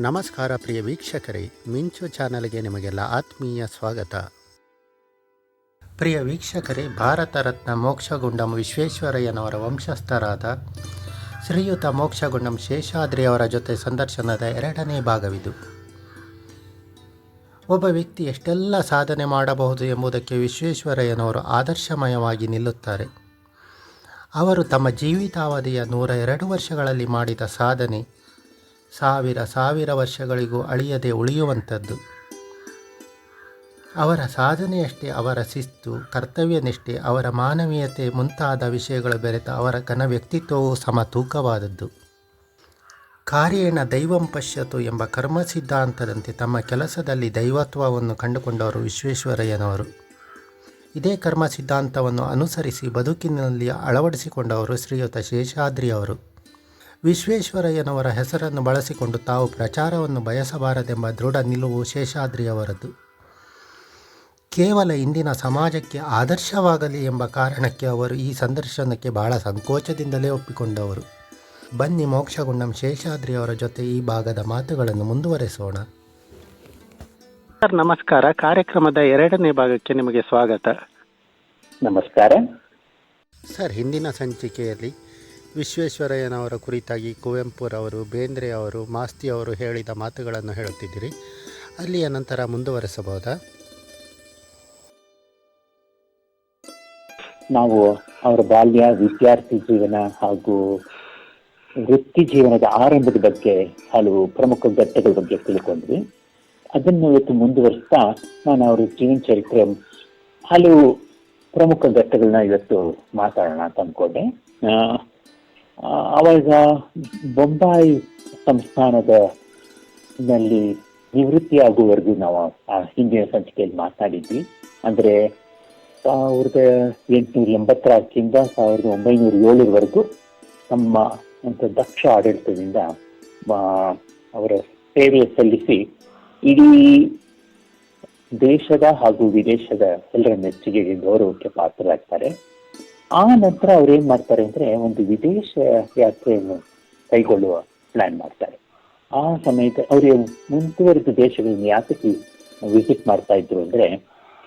ನಮಸ್ಕಾರ ಪ್ರಿಯ ವೀಕ್ಷಕರೇ, ಮಿಂಚು ಚಾನಲ್ಗೆ ನಿಮಗೆಲ್ಲ ಆತ್ಮೀಯ ಸ್ವಾಗತ. ಪ್ರಿಯ ವೀಕ್ಷಕರೇ, ಭಾರತ ರತ್ನ ಮೋಕ್ಷಗುಂಡಂ ವಿಶ್ವೇಶ್ವರಯ್ಯನವರ ವಂಶಸ್ಥರಾದ ಶ್ರೀಯುತ ಮೋಕ್ಷಗುಂಡಂ ಶೇಷಾದ್ರಿ ಅವರ ಜೊತೆ ಸಂದರ್ಶನದ ಎರಡನೇ ಭಾಗವಿದು. ಒಬ್ಬ ವ್ಯಕ್ತಿ ಎಷ್ಟೆಲ್ಲ ಸಾಧನೆ ಮಾಡಬಹುದು ಎಂಬುದಕ್ಕೆ ವಿಶ್ವೇಶ್ವರಯ್ಯನವರು ಆದರ್ಶಮಯವಾಗಿ ನಿಲ್ಲುತ್ತಾರೆ. ಅವರು ತಮ್ಮ ಜೀವಿತಾವಧಿಯ ನೂರ ಎರಡು ವರ್ಷಗಳಲ್ಲಿ ಮಾಡಿದ ಸಾಧನೆ ಸಾವಿರ ಸಾವಿರ ವರ್ಷಗಳಿಗೂ ಅಳಿಯದೆ ಉಳಿಯುವಂಥದ್ದು. ಅವರ ಸಾಧನೆಯಷ್ಟೇ ಅವರ ಶಿಸ್ತು, ಕರ್ತವ್ಯನಿಷ್ಠೆ, ಅವರ ಮಾನವೀಯತೆ ಮುಂತಾದ ವಿಷಯಗಳು ಬೆರೆತ ಅವರ ಘನ ವ್ಯಕ್ತಿತ್ವವು ಸಮ ತೂಕವಾದದ್ದು ಕಾರ್ಯೇಣ ದೈವಂ ಪಶ್ಯತು ಎಂಬ ಕರ್ಮ ಸಿದ್ಧಾಂತದಂತೆ ತಮ್ಮ ಕೆಲಸದಲ್ಲಿ ದೈವತ್ವವನ್ನು ಕಂಡುಕೊಂಡವರು ವಿಶ್ವೇಶ್ವರಯ್ಯನವರು. ಇದೇ ಕರ್ಮ ಸಿದ್ಧಾಂತವನ್ನು ಅನುಸರಿಸಿ ಬದುಕಿನಲ್ಲಿ ಅಳವಡಿಸಿಕೊಂಡವರು ಶ್ರೀಯುತ ಶೇಷಾದ್ರಿ ಅವರು ವಿಶ್ವೇಶ್ವರಯ್ಯನವರ ಹೆಸರನ್ನು ಬಳಸಿಕೊಂಡು ತಾವು ಪ್ರಚಾರವನ್ನು ಬಯಸಬಾರದೆಂಬ ದೃಢ ನಿಲುವು ಶೇಷಾದ್ರಿಯವರದ್ದು ಕೇವಲ ಇಂದಿನ ಸಮಾಜಕ್ಕೆ ಆದರ್ಶವಾಗಲಿ ಎಂಬ ಕಾರಣಕ್ಕೆ ಅವರು ಈ ಸಂದರ್ಶನಕ್ಕೆ ಬಹಳ ಸಂಕೋಚದಿಂದಲೇ ಒಪ್ಪಿಕೊಂಡವರು. ಬನ್ನಿ ಮೋಕ್ಷಗುಂಡಂ ಶೇಷಾದ್ರಿಯವರ ಜೊತೆ ಈ ಭಾಗದ ಮಾತುಗಳನ್ನು ಮುಂದುವರೆಸೋಣ. ಸರ್ ನಮಸ್ಕಾರ. ಕಾರ್ಯಕ್ರಮದ ಎರಡನೇ ಭಾಗಕ್ಕೆ ನಿಮಗೆ ಸ್ವಾಗತ. ನಮಸ್ಕಾರ. ಸರ್ ಹಿಂದಿನ ಸಂಚಿಕೆಯಲ್ಲಿ ವಿಶ್ವೇಶ್ವರಯ್ಯನವರ ಕುರಿತಾಗಿ ಕುವೆಂಪುರವರು ಬೇಂದ್ರೆ ಅವರು ಮಾಸ್ತಿ ಅವರು ಹೇಳಿದ ಮಾತುಗಳನ್ನು ಹೇಳುತ್ತಿದ್ದೀರಿ. ಅಲ್ಲಿಯ ನಂತರ ಮುಂದುವರೆಸಬಹುದಾ? ನಾವು ಅವರ ಬಾಲ್ಯ, ವಿದ್ಯಾರ್ಥಿ ಜೀವನ ಹಾಗೂ ವೃತ್ತಿ ಜೀವನದ ಆರಂಭದ ಬಗ್ಗೆ ಹಲವು ಪ್ರಮುಖ ಘಟ್ಟಗಳ ಬಗ್ಗೆ ತಿಳ್ಕೊಂಡ್ವಿ. ಅದನ್ನು ಇವತ್ತು ಮುಂದುವರಿಸ್ತಾ ನಾನು ಅವರ ಜೀವನ ಚರಿತ್ರೆ ಹಲವು ಪ್ರಮುಖ ಘಟ್ಟಗಳನ್ನ ಇವತ್ತು ಮಾತಾಡೋಣ ಅಂತ ಅಂದ್ಕೊಂಡೆ. ಅವಾಗ ಬೊಂಬಾಯಿ ಸಂಸ್ಥಾನದ ನಲ್ಲಿ ನಿವೃತ್ತಿ ಆಗುವವರೆಗೂ ನಾವು ಆ ಹಿಂದಿನ ಸಂಚಿಕೆಯಲ್ಲಿ ಮಾತಾಡಿದ್ವಿ. ಅಂದ್ರೆ ಸಾವಿರದ ಎಂಟುನೂರ ಎಂಬತ್ತರಾಕಿಂದ ಸಾವಿರದ ಒಂಬೈನೂರ ಏಳರವರೆಗೂ ತಮ್ಮ ಅಂತ ದಕ್ಷ ಆಡಳಿತದಿಂದ ಅವರ ಸೇವೆ ಸಲ್ಲಿಸಿ ಇಡೀ ದೇಶದ ಹಾಗೂ ವಿದೇಶದ ಎಲ್ಲರ ಮೆಚ್ಚುಗೆಗೆ ಗೌರವಕ್ಕೆ ಪಾತ್ರರಾಗ್ತಾರೆ. ಆ ನಂತರ ಅವ್ರು ಏನ್ ಮಾಡ್ತಾರೆ ಅಂದ್ರೆ ಒಂದು ವಿದೇಶ ಯಾತ್ರೆಯನ್ನು ಕೈಗೊಳ್ಳುವ ಪ್ಲಾನ್ ಮಾಡ್ತಾರೆ. ಆ ಸಮಯದ ಅವರು ಮುಂದುವರೆದ ದೇಶಗಳನ್ನು ಯಾತಕ್ಕೆ ವಿಸಿಟ್ ಮಾಡ್ತಾ ಇದ್ರು ಅಂದ್ರೆ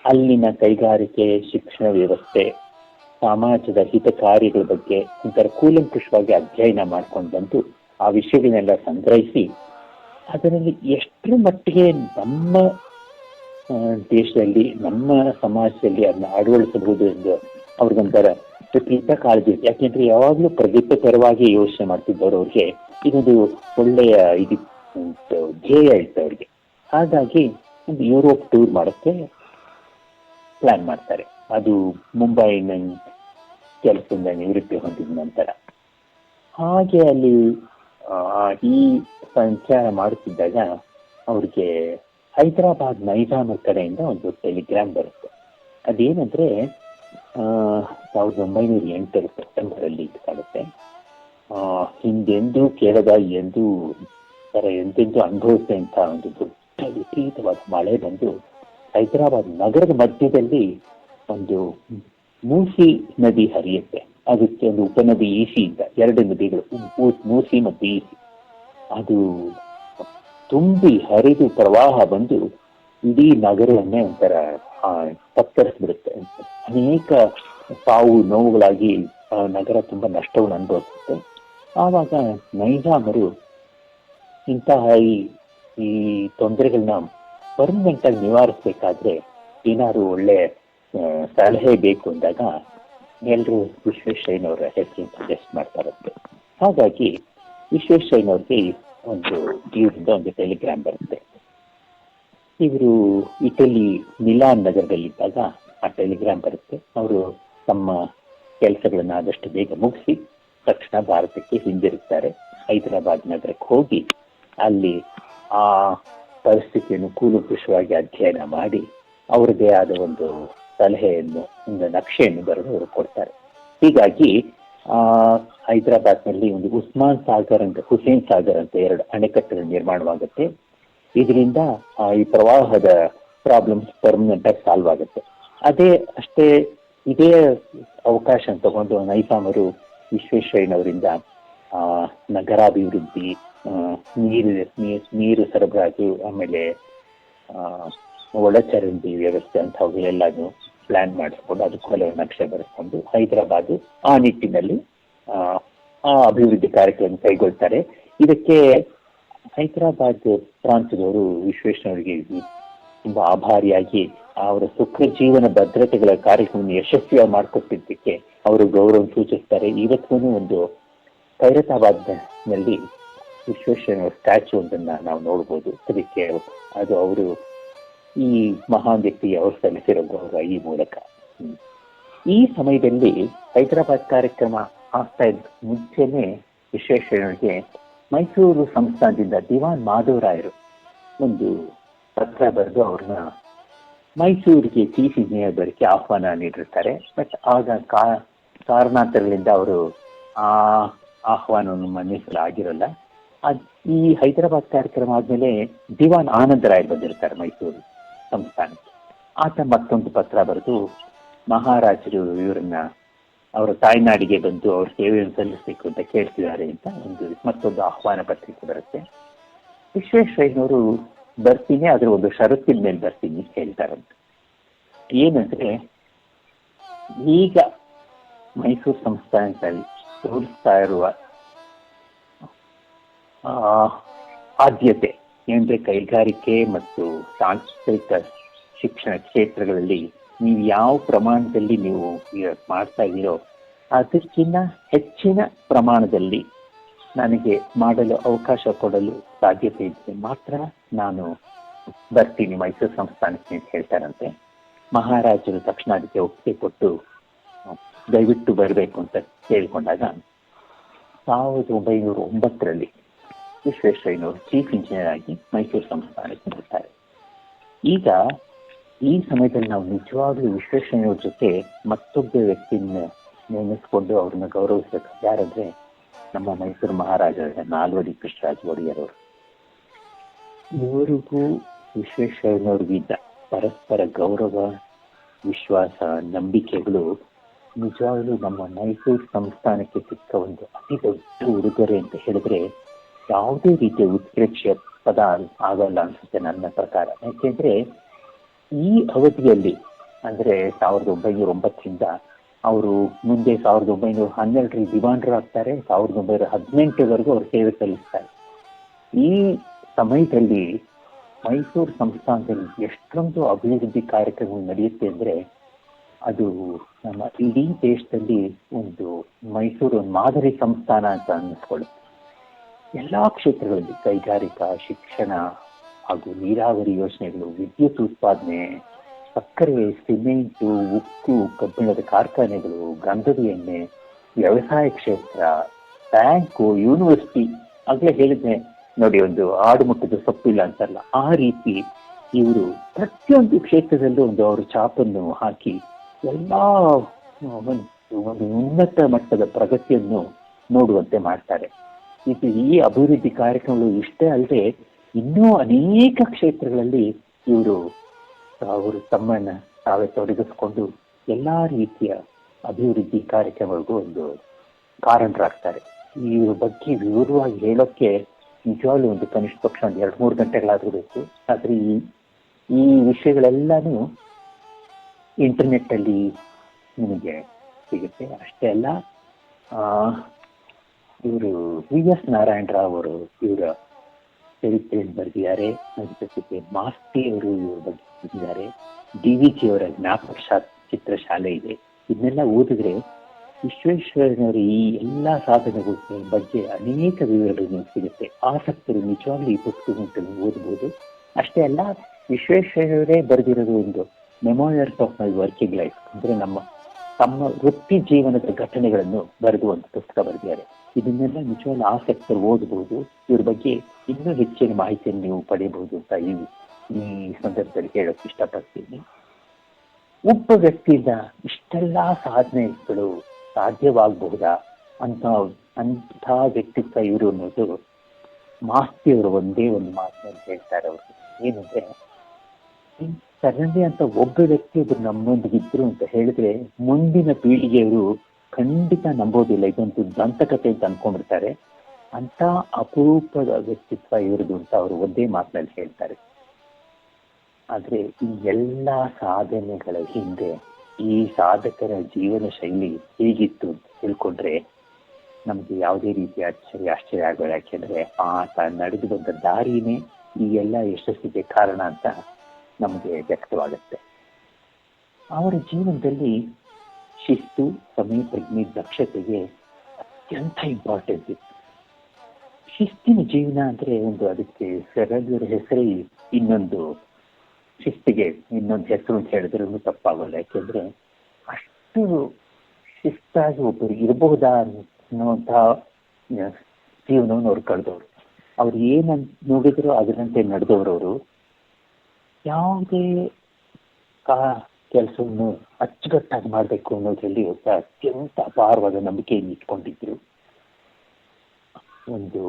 ಅಲ್ಲಿನ ಕೈಗಾರಿಕೆ, ಶಿಕ್ಷಣ ವ್ಯವಸ್ಥೆ, ಸಮಾಜದ ಹಿತ ಕಾರ್ಯಗಳ ಬಗ್ಗೆ ಒಂಥರ ಕೂಲಂಕುಷವಾಗಿ ಅಧ್ಯಯನ ಮಾಡ್ಕೊಂಡು ಬಂದು ಆ ವಿಷಯಗಳನ್ನೆಲ್ಲ ಸಂಗ್ರಹಿಸಿ ಅದರಲ್ಲಿ ಎಷ್ಟರ ಮಟ್ಟಿಗೆ ನಮ್ಮ ದೇಶದಲ್ಲಿ, ನಮ್ಮ ಸಮಾಜದಲ್ಲಿ ಅದನ್ನ ಅಳವಡಿಸಬಹುದು ಎಂದು ಅವ್ರಿಗೊಂಥರ ವಿಪರೀತ ಕಾಳಜಿ ಯಾಕೆಂದ್ರೆ ಯಾವಾಗಲೂ ಪ್ರಗತಿಪರವಾಗಿ ಯೋಚನೆ ಮಾಡ್ತಿದ್ದವ್ರು ಅವ್ರಿಗೆ ಇದೊಂದು ಒಳ್ಳೆಯ ಇದು ಧ್ಯೇಯ ಇತ್ತು ಅವ್ರಿಗೆ. ಹಾಗಾಗಿ ಒಂದು ಯುರೋಪ್ ಟೂರ್ ಮಾಡೋಕ್ಕೆ ಪ್ಲಾನ್ ಮಾಡ್ತಾರೆ. ಅದು ಮುಂಬೈನ ಕೆಲಸದಿಂದ ನಿವೃತ್ತಿ ಹೊಂದಿದ ನಂತರ. ಹಾಗೆ ಅಲ್ಲಿ ಈ ಸಂಚಾರ ಮಾಡುತ್ತಿದ್ದಾಗ ಅವ್ರಿಗೆ ಹೈದರಾಬಾದ್ ನೈಜಾಮ ಕಡೆಯಿಂದ ಒಂದು ಟೆಲಿಗ್ರಾಮ್ ಬರುತ್ತೆ. ಅದೇನಂದ್ರೆ ಸಾವಿರದ ಒಂಬೈನೂರ ಎಂಟರ ಸೆಪ್ಟೆಂಬರಲ್ಲಿ ಇದಾಗುತ್ತೆ ಆ, ಹಿಂದೆಂದೂ ಕೇಳದ ಎಂದೂ ತರ ಎಂದೆಂದು ಅನುಭವಿಸಿದಂಥ ಒಂದು ದೊಡ್ಡ ವಿಪರೀತವಾದ ಮಳೆ ಬಂದು ಹೈದರಾಬಾದ್ ನಗರದ ಮಧ್ಯದಲ್ಲಿ ಒಂದು ಮೂಸಿ ನದಿ ಹರಿಯುತ್ತೆ. ಅದಕ್ಕೆ ಒಂದು ಉಪನದಿ ಈಸಿಯಿಂದ ಎರಡು ನದಿಗಳು ಮೂಸಿ ಮತ್ತು ಈಸಿ ಅದು ತುಂಬಿ ಹರಿದು ಪ್ರವಾಹ ಬಂದು ಇಡೀ ನಗರವನ್ನೇ ಒಂಥರ ತತ್ತರಿಸ್ಬಿಡುತ್ತೆ ಅನೇಕ ಸಾವು ನೋವುಗಳಾಗಿ ನಗರ ತುಂಬಾ ನಷ್ಟವನ್ನು ಅನುಭವಿಸುತ್ತೆ. ಆವಾಗ ನೈಜಾಮರು ಇಂತಹ ಈ ಈ ತೊಂದರೆಗಳನ್ನ ಪರ್ಮನೆಂಟ್ ಆಗಿ ನಿವಾರಿಸಬೇಕಾದ್ರೆ ಏನಾದ್ರು ಒಳ್ಳೆ ಸಲಹೆ ಬೇಕು ಅಂದಾಗ ಎಲ್ಲರೂ ವಿಶ್ವೇಶ್ವರಯ್ಯನವರ ಹೆಸರು ಸಜೆಸ್ಟ್ ಮಾಡ್ತಾರಂತೆ ಹಾಗಾಗಿ ವಿಶ್ವೇಶ್ವರಯ್ಯನವ್ರಿಗೆ ಒಂದು ಇವರಿಂದ ಒಂದು ಟೆಲಿಗ್ರಾಮ್ ಬರುತ್ತೆ. ಇವರು ಇಟಲಿ ಮಿಲಾನ್ ನಗರದಲ್ಲಿದ್ದಾಗ ಆ ಟೆಲಿಗ್ರಾಮ್ ಬರುತ್ತೆ. ಅವರು ತಮ್ಮ ಕೆಲಸಗಳನ್ನು ಆದಷ್ಟು ಬೇಗ ಮುಗಿಸಿ ತಕ್ಷಣ ಭಾರತಕ್ಕೆ ಹಿಂದಿರುತ್ತಾರೆ ಹೈದರಾಬಾದ್ ನಗರಕ್ಕೆ ಹೋಗಿ ಅಲ್ಲಿ ಆ ಪರಿಸ್ಥಿತಿಯನ್ನು ಕೂಲಂಕುಷವಾಗಿ ಅಧ್ಯಯನ ಮಾಡಿ ಅವರದೇ ಆದ ಒಂದು ಸಲಹೆಯನ್ನು, ಒಂದು ನಕ್ಷೆಯನ್ನು ಬರೆದು ಅವರು ಕೊಡ್ತಾರೆ. ಹೀಗಾಗಿ ಆ ಹೈದರಾಬಾದ್ನಲ್ಲಿ ಒಂದು ಉಸ್ಮಾನ್ ಸಾಗರ್ ಅಂತ, ಹುಸೇನ್ ಸಾಗರ್ ಅಂತ ಎರಡು ಅಣೆಕಟ್ಟುಗಳು ನಿರ್ಮಾಣವಾಗುತ್ತೆ. ಇದರಿಂದ ಈ ಪ್ರವಾಹದ ಪ್ರಾಬ್ಲಮ್ಸ್ ಪರ್ಮನೆಂಟ್ ಆಗಿ ಸಾಲ್ವ್ ಆಗುತ್ತೆ. ಅದೇ ಅಷ್ಟೇ ಇದೇ ಅವಕಾಶ ತಗೊಂಡು ನೈಸಾಮರು ವಿಶ್ವೇಶ್ವರಯ್ಯನವರಿಂದ ನಗರಾಭಿವೃದ್ಧಿ ನೀರು ನೀರು ಸರಬರಾಜು, ಆಮೇಲೆ ಒಳಚರಂಡಿ ವ್ಯವಸ್ಥೆ ಅಂಥವುಗಳೆಲ್ಲನೂ ಪ್ಲಾನ್ ಮಾಡಿಸ್ಕೊಂಡು ಅದಕ್ಕೂ ಕೆಲವು ನಕ್ಷೆ ಬರೆಸ್ಕೊಂಡು ಹೈದರಾಬಾದ್ ಆ ನಿಟ್ಟಿನಲ್ಲಿ ಆ ಅಭಿವೃದ್ಧಿ ಕಾರ್ಯಕ್ರಮ ಕೈಗೊಳ್ತಾರೆ. ಇದಕ್ಕೆ ಹೈದರಾಬಾದ್ ಪ್ರಾಂತದವರು ವಿಶ್ವೇಶ್ವರರಿಗೆ ತುಂಬಾ ಆಭಾರಿಯಾಗಿ ಅವರ ಸುಖ ಜೀವನ ಭದ್ರತೆಗಳ ಕಾರ್ಯಕ್ರಮವನ್ನು ಯಶಸ್ವಿಯಾಗಿ ಮಾಡಿಕೊಟ್ಟಿದ್ದಕ್ಕೆ ಅವರು ಗೌರವ ಸೂಚಿಸ್ತಾರೆ. ಇವತ್ತೂ ಒಂದು ಖೈರತಾಬಾದ್ನಲ್ಲಿ ವಿಶ್ವೇಶ್ವರ ಸ್ಟ್ಯಾಚು ಒಂದನ್ನ ನಾವು ನೋಡ್ಬೋದು. ಅದಕ್ಕೆ ಅದು ಅವರು ಈ ಮಹಾನ್ ವ್ಯಕ್ತಿಗೆ ಅವರು ಸಲ್ಲಿಸಿರೋ ಗೌರವ ಈ ಮೂಲಕ. ಈ ಸಮಯದಲ್ಲಿ ಹೈದರಾಬಾದ್ ಕಾರ್ಯಕ್ರಮ ಆಗ್ತಾ ಇದ್ದ ಮುಂಚೆನೆ ವಿಶ್ವೇಶ್ವರನಿಗೆ ಮೈಸೂರು ಸಂಸ್ಥಾನದಿಂದ ದಿವಾನ್ ಮಾಧವರಾಯರು ಒಂದು ಪತ್ರ ಬರೆದು ಅವ್ರನ್ನ ಮೈಸೂರಿಗೆ ಚೀಫ್ ಇಂಜಿನಿಯರ್ ಬರೋಕ್ಕೆ ಆಹ್ವಾನ ನೀಡಿರ್ತಾರೆ. ಬಟ್ ಆಗ ಕಾರಣಾಂತರಗಳಿಂದ ಅವರು ಆ ಆಹ್ವಾನವನ್ನು ಮನ್ನಿಸಲಾಗಿರಲ್ಲ. ಈ ಹೈದರಾಬಾದ್ ಕಾರ್ಯಕ್ರಮ ಆದ್ಮೇಲೆ ದಿವಾನ್ ಆನಂದ್ ರಾಯ್ ಬಂದಿರ್ತಾರೆ ಮೈಸೂರು ಸಂಸ್ಥಾನಕ್ಕೆ. ಆತ ಮತ್ತೊಂದು ಪತ್ರ ಬರೆದು ಮಹಾರಾಜರು ಇವರನ್ನ ಅವರ ತಾಯ್ನಾಡಿಗೆ ಬಂದು ಅವ್ರ ಸೇವೆಯನ್ನು ಸಲ್ಲಿಸಬೇಕು ಅಂತ ಕೇಳ್ತಿದ್ದಾರೆ ಅಂತ ಒಂದು ಮತ್ತೊಂದು ಆಹ್ವಾನ ಪತ್ರಿಕೆ ಬರುತ್ತೆ. ವಿಶ್ವೇಶ್ವರಯ್ಯನವರು ಬರ್ತೀನಿ ಅದ್ರ ಒಂದು ಷರತ್ತಿನ ಮೇಲೆ ಬರ್ತೀನಿ ಹೇಳ್ತಾರಂತೆ. ಏನಂದ್ರೆ, ಈಗ ಮೈಸೂರು ಸಂಸ್ಥಾನದಲ್ಲಿ ತೋರಿಸ್ತಾ ಇರುವ ಆದ್ಯತೆ ಏನಂದ್ರೆ ಕೈಗಾರಿಕೆ ಮತ್ತು ಸಾಂಸ್ಕೃತಿಕ ಶಿಕ್ಷಣ ಕ್ಷೇತ್ರಗಳಲ್ಲಿ ನೀವು ಯಾವ ಪ್ರಮಾಣದಲ್ಲಿ ನೀವು ಮಾಡ್ತಾ ಇದ್ದೀರೋ ಅದಕ್ಕಿಂತ ಹೆಚ್ಚಿನ ಪ್ರಮಾಣದಲ್ಲಿ ನನಗೆ ಮಾಡಲು ಅವಕಾಶ ಕೊಡಲು ಸಾಧ್ಯತೆ ಇದ್ದರೆ ಮಾತ್ರ ನಾನು ಬರ್ತೀನಿ ಮೈಸೂರು ಸಂಸ್ಥಾನಕ್ಕೆ ಅಂತ ಹೇಳ್ತಾರಂತೆ. ಮಹಾರಾಜರು ತಕ್ಷಣ ಅದಕ್ಕೆ ಒಪ್ಪಿಗೆ ಕೊಟ್ಟು ದಯವಿಟ್ಟು ಬರಬೇಕು ಅಂತ ಕೇಳಿಕೊಂಡಾಗ ಸಾವಿರದ ಒಂಬೈನೂರ ಒಂಬತ್ತರಲ್ಲಿ ವಿಶ್ವೇಶ್ವರಯ್ಯನವರು ಚೀಫ್ ಇಂಜಿನಿಯರ್ ಆಗಿ ಮೈಸೂರು ಸಂಸ್ಥಾನಕ್ಕೆ ಬರ್ತಾರೆ. ಈಗ ಈ ಸಮಯದಲ್ಲಿ ನಾವು ನಿಜವಾಗ್ಲೂ ವಿಶ್ಲೇಷಣೆಯ ಜೊತೆ ಮತ್ತೊಬ್ಬ ವ್ಯಕ್ತಿಯನ್ನ ನೇಮಿಸಿಕೊಂಡು ಅವ್ರನ್ನ ಗೌರವಿಸಬೇಕು. ಯಾರಂದ್ರೆ ನಮ್ಮ ಮೈಸೂರು ಮಹಾರಾಜರ, ನಾಲ್ವಡಿ ಕೃಷ್ಣರಾಜ ಒಡೆಯರವರು. ಇವರಿಗೂ ವಿಶ್ವೇಶ್ವರನವ್ರಿಗಿದ್ದ ಪರಸ್ಪರ ಗೌರವ, ವಿಶ್ವಾಸ, ನಂಬಿಕೆಗಳು ನಿಜವಾಗ್ಲೂ ನಮ್ಮ ಮೈಸೂರು ಸಂಸ್ಥಾನಕ್ಕೆ ಸಿಕ್ಕ ಒಂದು ಅತಿ ದೊಡ್ಡ ಉಡುಗೊರೆ ಅಂತ ಹೇಳಿದ್ರೆ ಯಾವುದೇ ರೀತಿಯ ಉತ್ಪ್ರೇಕ್ಷೆ ಪದ ಆಗಲ್ಲ ಅನ್ಸುತ್ತೆ ನನ್ನ ಪ್ರಕಾರ. ಯಾಕೆಂದ್ರೆ ಈ ಅವಧಿಯಲ್ಲಿ, ಅಂದ್ರೆ ಸಾವಿರದ ಒಂಬೈನೂರ ಒಂಬತ್ತರಿಂದ ಅವರು ಮುಂದೆ ಸಾವಿರದ ಒಂಬೈನೂರ ಹನ್ನೆರಡರ ದಿವಾನರು ಆಗ್ತಾರೆ ಸಾವಿರದ ಒಂಬೈನೂರ ಹದಿನೆಂಟರವರೆಗೂ ಅವರು ಸೇವೆ ಸಲ್ಲಿಸ್ತಾರೆ. ಈ ಸಮಯದಲ್ಲಿ ಮೈಸೂರು ಸಂಸ್ಥಾನದಲ್ಲಿ ಎಷ್ಟೊಂದು ಅಭಿವೃದ್ಧಿ ಕಾರ್ಯಕ್ರಮಗಳು ನಡೆಯುತ್ತೆ ಅಂದ್ರೆ, ಅದು ನಮ್ಮ ಇಡೀ ದೇಶದಲ್ಲಿ ಒಂದು ಮೈಸೂರು ಮಾದರಿ ಸಂಸ್ಥಾನ ಅಂತ ಅನ್ನಿಸ್ಕೊಳ್ಳುತ್ತೆ. ಎಲ್ಲಾ ಕ್ಷೇತ್ರಗಳಲ್ಲಿ ಕೈಗಾರಿಕಾ, ಶಿಕ್ಷಣ ಹಾಗೂ ನೀರಾವರಿ ಯೋಜನೆಗಳು, ವಿದ್ಯುತ್ ಉತ್ಪಾದನೆ, ಸಕ್ಕರೆ, ಸಿಮೆಂಟು, ಉಕ್ಕು, ಕಬ್ಬಿಣದ ಕಾರ್ಖಾನೆಗಳು, ಗಂಧದ ಎಣ್ಣೆ, ವ್ಯವಸಾಯ ಕ್ಷೇತ್ರ, ಬ್ಯಾಂಕು, ಯೂನಿವರ್ಸಿಟಿ, ಆಗಲೇ ಹೇಳಿದ್ನೆ ನೋಡಿ ಒಂದು ಆಡು ಮುಟ್ಟದ ಸೊಪ್ಪಿಲ್ಲ ಅಂತಲ್ಲ. ಆ ರೀತಿ ಇವರು ಪ್ರತಿಯೊಂದು ಕ್ಷೇತ್ರದಲ್ಲೂ ಒಂದು ಅವರು ಚಾಪನ್ನು ಹಾಕಿ ಎಲ್ಲಾ, ಒಂದು ಒಂದು ಉನ್ನತ ಮಟ್ಟದ ಪ್ರಗತಿಯನ್ನು ನೋಡುವಂತೆ ಮಾಡ್ತಾರೆ. ಇದು ಈ ಅಭಿವೃದ್ಧಿ ಕಾರ್ಯಕ್ರಮಗಳು ಇಷ್ಟೇ ಅಲ್ಲದೆ ಇನ್ನೂ ಅನೇಕ ಕ್ಷೇತ್ರಗಳಲ್ಲಿ ಇವರು ಅವರು ತಮ್ಮನ್ನ ತಾವೇ ತೊಡಗಿಸಿಕೊಂಡು ಎಲ್ಲಾ ರೀತಿಯ ಅಭಿವೃದ್ಧಿ ಕಾರ್ಯಕ್ರಮಗಳಿಗೂ ಒಂದು ಕಾರಣರಾಗ್ತಾರೆ. ಇವ್ರ ಬಗ್ಗೆ ವಿವರವಾಗಿ ಹೇಳೋಕ್ಕೆ ನಿಜವಾಗ್ಲೂ ಒಂದು ಕನಿಷ್ಠ ಪಕ್ಷ ಒಂದು ಎರಡು ಮೂರು ಗಂಟೆಗಳಾದ್ರೂ ಬೇಕು. ಆದ್ರೆ ಈ ಈ ವಿಷಯಗಳೆಲ್ಲಾನು ಇಂಟರ್ನೆಟ್ ಅಲ್ಲಿ ನಿಮಗೆ ಸಿಗುತ್ತೆ. ಅಷ್ಟೇ ಅಲ್ಲ ಇವರು ವಿ ಎಸ್ ನಾರಾಯಣರಾವ್ ಅವರು ಇವರ ಚರಿತ್ರೆಯನ್ನು ಬರೆದಿದ್ದಾರೆ, ಅದ್ರ ಜೊತೆಗೆ ಮಾಸ್ತಿ ಅವರು ಇವ್ರ ಬಗ್ಗೆ ಬರೆದಿದ್ದಾರೆ, ಡಿ ವಿ ಜಿ ಅವರ ಜ್ಞಾಪಕ ಶಾ- ಚಿತ್ರಶಾಲೆ ಇದೆ. ಇದನ್ನೆಲ್ಲ ಓದಿದ್ರೆ ವಿಶ್ವೇಶ್ವರನವರು ಈ ಎಲ್ಲ ಸಾಧನೆಗಳ ಬಗ್ಗೆ ಅನೇಕ ವಿವರಗಳು ನಿಮಗೆ ಸಿಗುತ್ತೆ. ಆಸಕ್ತರು ನಿಜವಾಗ್ಲೂ ಈ ಪುಸ್ತಕಗಳನ್ನು ಓದಬಹುದು ಅಷ್ಟೇ ಅಲ್ಲ ವಿಶ್ವೇಶ್ವರವರೇ ಬರೆದಿರೋದು ಒಂದು memorials of my working life ಅಂದ್ರೆ ನಮ್ಮ ತಮ್ಮ ವೃತ್ತಿ ಜೀವನದ ಘಟನೆಗಳನ್ನು ಬರೆದು ಒಂದು ಪುಸ್ತಕ ಬರೆದಿದ್ದಾರೆ. ಇದನ್ನೆಲ್ಲ ನಿಜವಾದ ಆಸಕ್ತರು ಓದಬಹುದು ಇವ್ರ ಬಗ್ಗೆ ಇನ್ನೂ ಹೆಚ್ಚಿನ ಮಾಹಿತಿಯನ್ನು ನೀವು ಪಡೆಯಬಹುದು ಅಂತ ಈ ಈ ಸಂದರ್ಭದಲ್ಲಿ ಹೇಳೋಕೆ ಇಷ್ಟಪಡ್ತೀನಿ. ಒಬ್ಬ ವ್ಯಕ್ತಿಯಿಂದ ಇಷ್ಟೆಲ್ಲ ಸಾಧನೆಗಳು ಸಾಧ್ಯವಾಗಬಹುದಾ? ಅಂತ ಅಂಥ ವ್ಯಕ್ತಿತ್ವ ಇವರು ಅನ್ನೋದು ಮಾಸ್ತಿಯವರು ಒಂದೇ ಒಂದು ಮಾತನ್ನು ಹೇಳ್ತಾರೆ ಅವರು. ಏನಂದ್ರೆ ತನ್ನದೇ ಅಂತ ಒಬ್ಬ ವ್ಯಕ್ತಿ ಒಬ್ರು ನಮ್ಮೊಂದಿಗೆ ಇದ್ರು ಅಂತ ಹೇಳಿದ್ರೆ ಮುಂದಿನ ಪೀಳಿಗೆಯವರು ಖಂಡಿತ ನಂಬೋದಿಲ್ಲ. ಇದೊಂದು ದಂತಕತೆ ಅಂತ ಅನ್ಕೊಂಡ್ಬಿಡ್ತಾರೆ ಅಂತ ಅಪರೂಪದ ವ್ಯಕ್ತಿತ್ವ ಇವ್ರದ್ದು ಅಂತ ಅವರು ಒಂದೇ ಮಾತಿನಲ್ಲಿ ಹೇಳ್ತಾರೆ. ಆದ್ರೆ ಈ ಎಲ್ಲ ಸಾಧನೆಗಳ ಹಿಂದೆ ಈ ಸಾಧಕರ ಜೀವನ ಶೈಲಿ ಹೇಗಿತ್ತು ಅಂತ ತಿಳ್ಕೊಂಡ್ರೆ ನಮ್ಗೆ ಯಾವುದೇ ರೀತಿಯ ಆಶ್ಚರ್ಯ ಆಶ್ಚರ್ಯ ಆಗೋಲ್ಲ ಯಾಕೆಂದ್ರೆ ಆತ ನಡೆದು ಬಂದ ದಾರಿನೇ ಈ ಎಲ್ಲ ಯಶಸ್ಸಿಗೆ ಕಾರಣ ಅಂತ ನಮಗೆ ವ್ಯಕ್ತವಾಗುತ್ತೆ. ಅವರ ಜೀವನದಲ್ಲಿ ಶಿಸ್ತು ಸಮಯ ಪ್ರಜ್ಞೆ ದಕ್ಷತೆಗೆ ಅತ್ಯಂತ ಇಂಪಾರ್ಟೆಂಟ್ ಇತ್ತು. ಶಿಸ್ತಿನ ಜೀವನ ಅಂದ್ರೆ ಒಂದು ಅದಕ್ಕೆ ಸರಳರ ಹೆಸರೇ ಇನ್ನೊಂದು ಶಿಸ್ತಿಗೆ ಇನ್ನೊಂದು ಹೆಸರು ಅಂತ ಹೇಳಿದ್ರೂ ತಪ್ಪಾಗಲ್ಲ. ಯಾಕೆಂದ್ರೆ ಅಷ್ಟು ಶಿಸ್ತಾಗಿ ಒಬ್ಬರು ಇರಬಹುದಾ ಅನ್ನುವಂತಹ ಜೀವನವನ್ನು ಅವ್ರು ಕಳೆದವರು. ಅವ್ರು ಏನಂತ ನೋಡಿದ್ರು ಅದರಂತೆ ನಡೆದವರು ಅವರು ಯಾವುದೇ ಕಾ ಕೆಲಸವನ್ನು ಅಚ್ಚುಕಟ್ಟಾಗಿ ಮಾಡಬೇಕು ಅನ್ನೋದ್ರಲ್ಲಿ ಒಬ್ಬ ಅತ್ಯಂತ ಅಪಾರವಾದ ನಂಬಿಕೆಯನ್ನು ಇಟ್ಕೊಂಡಿದ್ರು. ಒಂದು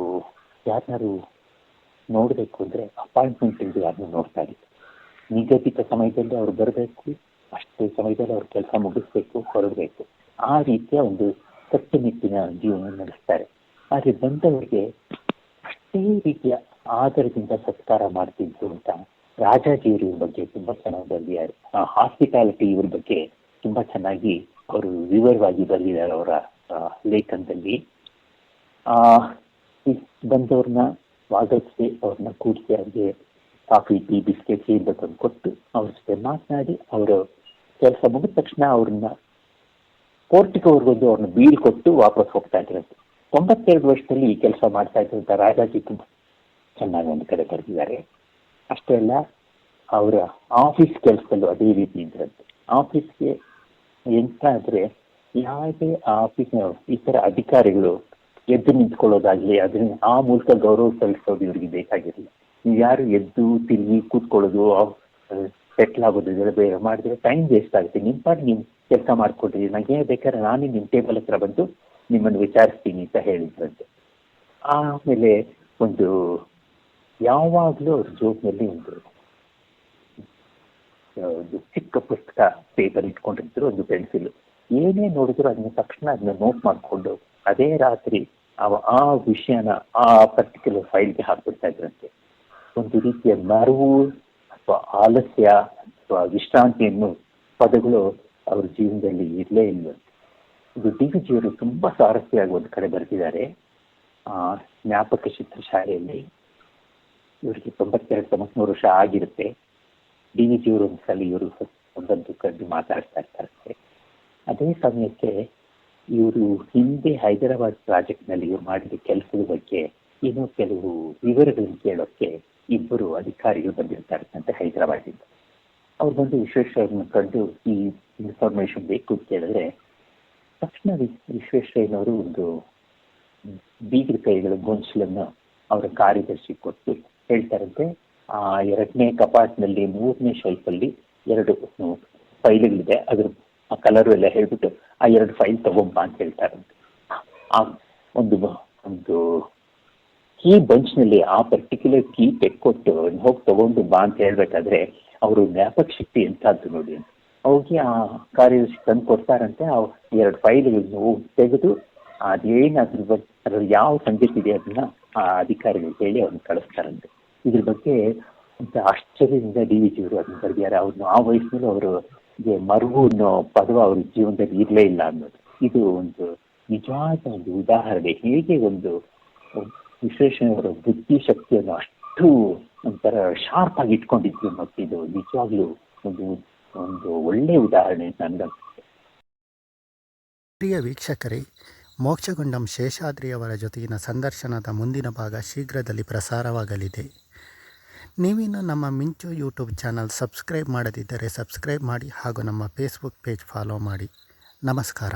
ಯಾರನ್ನಾರು ನೋಡಬೇಕು ಅಂದ್ರೆ ಅಪಾಯಿಂಟ್ಮೆಂಟ್ ಇಲ್ಲದೆ ಯಾರನ್ನೂ ನೋಡ್ತಾ ಇದ್ದರು ನಿಗದಿತ ಸಮಯದಲ್ಲಿ ಅವ್ರು ಬರಬೇಕು, ಅಷ್ಟೇ ಸಮಯದಲ್ಲಿ ಅವ್ರ ಕೆಲಸ ಮುಗಿಸ್ಬೇಕು, ಹೊರಡಬೇಕು. ಆ ರೀತಿಯ ಒಂದು ಕಟ್ಟುನಿಟ್ಟಿನ ಜೀವನ ನಡೆಸ್ತಾರೆ. ಆದರೆ ಬಂದವರಿಗೆ ಅಷ್ಟೇ ರೀತಿಯ ಆದರದಿಂದ ಸತ್ಕಾರ ಮಾಡ್ತಿದ್ರು ಅಂತ ರಾಜಾಜಿಯವರು ಬಗ್ಗೆ ತುಂಬಾ ಚೆನ್ನಾಗಿ ಬರೆದಿದ್ದಾರೆ. ಆ ಹಾಸ್ಪಿಟಾಲಿಟಿ ಇವ್ರ ಬಗ್ಗೆ ತುಂಬಾ ಚೆನ್ನಾಗಿ ಅವರು ವಿವರವಾಗಿ ಬರೆದಿದ್ದಾರೆ ಅವರ ಲೇಖನದಲ್ಲಿ. ಆ ಬಂದವ್ರನ್ನ ಸ್ವಾಗತಿಸಿ ಅವ್ರನ್ನ ಕೂರಿಸಿ ಅವ್ರಿಗೆ ಕಾಫಿ ಟೀ ಬಿಸ್ಕೆಟ್ ಏನ್ ಬೇಕಂತ ಕೊಟ್ಟು ಅವ್ರ ಜೊತೆ ಮಾತನಾಡಿ ಅವರು ಕೆಲಸ ಮುಗಿದ ತಕ್ಷಣ ಅವ್ರನ್ನ ಪೋರ್ಟಿಕೋವರೆಗೊಂದು ಅವ್ರನ್ನ ಬೀಳ್ಕೊಟ್ಟು ವಾಪಸ್ ಹೋಗ್ತಾ ಇದ್ರಂತೆ. ತೊಂಬತ್ತೆರಡು ವರ್ಷದಲ್ಲಿ ಈ ಕೆಲಸ ಮಾಡ್ತಾ ಇದ್ದಂತ ರಾಜಾಜಿ ತುಂಬಾ ಚೆನ್ನಾಗಿ ಒಂದು ಕಡೆ ಬರೆದಿದ್ದಾರೆ. ಅಷ್ಟೇ ಅಲ್ಲ, ಅವರ ಆಫೀಸ್ ಕೆಲಸದಲ್ಲೂ ಅದೇ ರೀತಿ ಇದ್ರಂತೆ ಆಫೀಸ್ಗೆ ಎಂತ ಆದ್ರೆ ಯಾವುದೇ ಆಫೀಸ್ ಇತರ ತರ ಅಧಿಕಾರಿಗಳು ಎದ್ದು ನಿಂತ್ಕೊಳ್ಳೋದಾಗ್ಲಿ, ಅದನ್ನ ಆ ಮೂಲಕ ಗೌರವ ಸಲ್ಲಿಸೋದು ಇವರಿಗೆ ಬೇಕಾಗಿರಲಿಲ್ಲ. ನೀವು ಯಾರು ಎದ್ದು ತಿರುಗಿ ಕೂತ್ಕೊಳ್ಳೋದು ಸೆಟ್ಲ್ ಆಗೋದು ಇದೆಲ್ಲ ಬೇರೆ ಮಾಡಿದ್ರೆ ಟೈಮ್ ವೇಸ್ಟ್ ಆಗುತ್ತೆ. ನಿಮ್ಮ ಪಾಟ್ ನೀವು ಕೆಲಸ ಮಾಡ್ಕೊಡ್ರಿ ನನಗೆ ಬೇಕಾದ್ರೆ ನಾನೇ ನಿಮ್ಮ ಟೇಬಲ್ ಹತ್ರ ಬಂದು ನಿಮ್ಮನ್ನು ವಿಚಾರಿಸ್ತೀನಿ ಅಂತ ಹೇಳಿದ್ರಂತೆ. ಆಮೇಲೆ ಒಂದು ಯಾವಾಗಲೂ ಅವ್ರ ಜೋಬ್ನಲ್ಲಿ ಒಂದು ಒಂದು ಚಿಕ್ಕ ಪುಸ್ತಕ ಪೇಪರ್ ಇಟ್ಕೊಂಡಿದ್ರು, ಒಂದು ಪೆನ್ಸಿಲ್ ಏನೇ ನೋಡಿದ್ರು ಅದನ್ನ ತಕ್ಷಣ ಅದನ್ನ ನೋಟ್ ಮಾಡಿಕೊಂಡು ಅದೇ ರಾತ್ರಿ ಅವ ಆ ವಿಷಯನ ಆ ಪರ್ಟಿಕ್ಯುಲರ್ ಫೈಲ್ಗೆ ಹಾಕ್ಬಿಡ್ತಾ ಇದ್ರಂತೆ. ಒಂದು ರೀತಿಯ ಮರವು ಅಥವಾ ಆಲಸ್ಯ ಅಥವಾ ವಿಶ್ರಾಂತಿಯನ್ನು ಪದಗಳು ಅವ್ರ ಜೀವನದಲ್ಲಿ ಇರಲೇ ಇಲ್ವಂತೆ ಇದು ಡಿ ವಿ ಜಿಯವರು ತುಂಬಾ ಸ್ವಾರಸ್ಯವಾಗಿ ಒಂದು ಕಡೆ ಬರೆದಿದ್ದಾರೆ. ಆ, ಜ್ಞಾಪಕ ಚಿತ್ರ ಶಾಲೆಯಲ್ಲಿ ಇವರಿಗೆ ತೊಂಬತ್ತೆರಡು ತೊಂಬತ್ಮೂರು ವರ್ಷ ಆಗಿರುತ್ತೆ. ಡಿ ವಿ ಜಿಯವರು ಒಂದ್ಸಲ ಇವರು ಒಂದೊಂದು ಕಂಡು ಮಾತಾಡ್ತಾ ಇರ್ತಾರೆ ಅದೇ ಸಮಯಕ್ಕೆ ಇವರು ಹಿಂದೆ ಹೈದರಾಬಾದ್ ಪ್ರಾಜೆಕ್ಟ್ನಲ್ಲಿ ಇವರು ಮಾಡಿದ ಕೆಲಸದ ಬಗ್ಗೆ ಏನೋ ಕೆಲವು ವಿವರಗಳನ್ನು ಕೇಳೋಕ್ಕೆ ಇಬ್ಬರು ಅಧಿಕಾರಿಗಳು ಬಂದಿರ್ತಾರಂತೆ ಹೈದರಾಬಾದಿಂದ ಅವ್ರು ಬಂದು ವಿಶ್ವೇಶ್ವರಯ್ಯನ ಕಂಡು ಈ ಇನ್ಫಾರ್ಮೇಶನ್ ಬೇಕು ಅಂತ ಕೇಳಿದ್ರೆ ತಕ್ಷಣ ವಿಶ್ವೇಶ್ವರಯ್ಯನವರು ಒಂದು ಬೀಗರ ಕೈಗಳ ಗೊಂಚಲನ್ನು ಅವರ ಕಾರ್ಯದರ್ಶಿ ಕೊಟ್ಟು ಹೇಳ್ತಾರಂತೆ, ಆ, ಎರಡನೇ ಕಪಾಟ್ನಲ್ಲಿ ಮೂರನೇ ಶೆಲ್ಫಲ್ಲಿ ಎರಡು ಫೈಲ್ಗಳಿದೆ. ಅದ್ರ, ಆ ಕಲರ್ ಎಲ್ಲ ಹೇಳ್ಬಿಟ್ಟು ಆ ಎರಡು ಫೈಲ್ ತಗೊಂಬ ಅಂತ ಹೇಳ್ತಾರಂತೆ. ಆ, ಒಂದು ಒಂದು ಕೀ ಬಂಚ್ನಲ್ಲಿ ಆ ಪರ್ಟಿಕ್ಯುಲರ್ ಕೀ ತೆಕ್ಕೊಟ್ಟು ಹೋಗಿ ತಗೊಂಡು ಬಾ ಅಂತ ಹೇಳ್ಬೇಕಾದ್ರೆ, ಅವರು ಜ್ಞಾಪಕ ಶಕ್ತಿ ಎಂತಾದ್ದು ನೋಡಿ ಹೋಗಿ ಆ ಕಾರ್ಯದರ್ಶಿ ತಂದು ಕೊಡ್ತಾರಂತೆ, ಆ ಎರಡು ಫೈಲ್ಗಳನ್ನು ತೆಗೆದು ಅದೇನು ಅದ್ರ ಬಗ್ಗೆ ಅದ್ರಲ್ಲಿ ಯಾವ ಸಂಗತಿ ಇದೆ ಅದನ್ನ ಆ ಅಧಿಕಾರಿಗಳು ಹೇಳಿ ಅವ್ರನ್ನ ಕಳಿಸ್ತಾರಂತೆ. ಇದ್ರ ಬಗ್ಗೆ ಅಂತ ಆಶ್ಚರ್ಯದಿಂದ ಡಿ ವಿ ಜಿಯವರು ಅದನ್ನು ಬರೆದಿದ್ದಾರೆ. ಅವ್ರನ್ನ ಆ ವಯಸ್ಸಿನಲ್ಲೂ ಅವರು ಮರುವು ಅನ್ನೋ ಪದವ ಅವ್ರ ಜೀವನದಲ್ಲಿ ಇರಲೇ ಇಲ್ಲ ಅನ್ನೋದು. ಇದು ಒಂದು ನಿಜವಾದ ಒಂದು ಉದಾಹರಣೆ. ಹೇಗೆ ಒಂದು ವಿಶ್ಲೇಷಣೆಯವರ ಬುದ್ಧಿ ಶಕ್ತಿಯನ್ನು ಅಷ್ಟು ಒಂಥರ ಶಾರ್ಪ್ ಆಗಿ ಇಟ್ಕೊಂಡಿದ್ರು ಮತ್ತು ಇದು ನಿಜವಾಗ್ಲೂ ಒಂದು ಒಂದು ಒಳ್ಳೆ ಉದಾಹರಣೆ ನನ್ಗನ್ಸುತ್ತೆ ಪ್ರಿಯ ವೀಕ್ಷಕರೇ, ಮೋಕ್ಷಗುಂಡಂ ಶೇಷಾದ್ರಿಯವರ ಜೊತೆಗಿನ ಸಂದರ್ಶನದ ಮುಂದಿನ ಭಾಗ ಶೀಘ್ರದಲ್ಲಿ ಪ್ರಸಾರವಾಗಲಿದೆ. ನೀವಿನ್ನು ನಮ್ಮ ಮಿಂಚು ಯೂಟ್ಯೂಬ್ ಚಾನಲ್ ಸಬ್ಸ್ಕ್ರೈಬ್ ಮಾಡದಿದ್ದರೆ ಸಬ್ಸ್ಕ್ರೈಬ್ ಮಾಡಿ ಹಾಗೂ ನಮ್ಮ ಫೇಸ್ಬುಕ್ ಪೇಜ್ ಫಾಲೋ ಮಾಡಿ. ನಮಸ್ಕಾರ.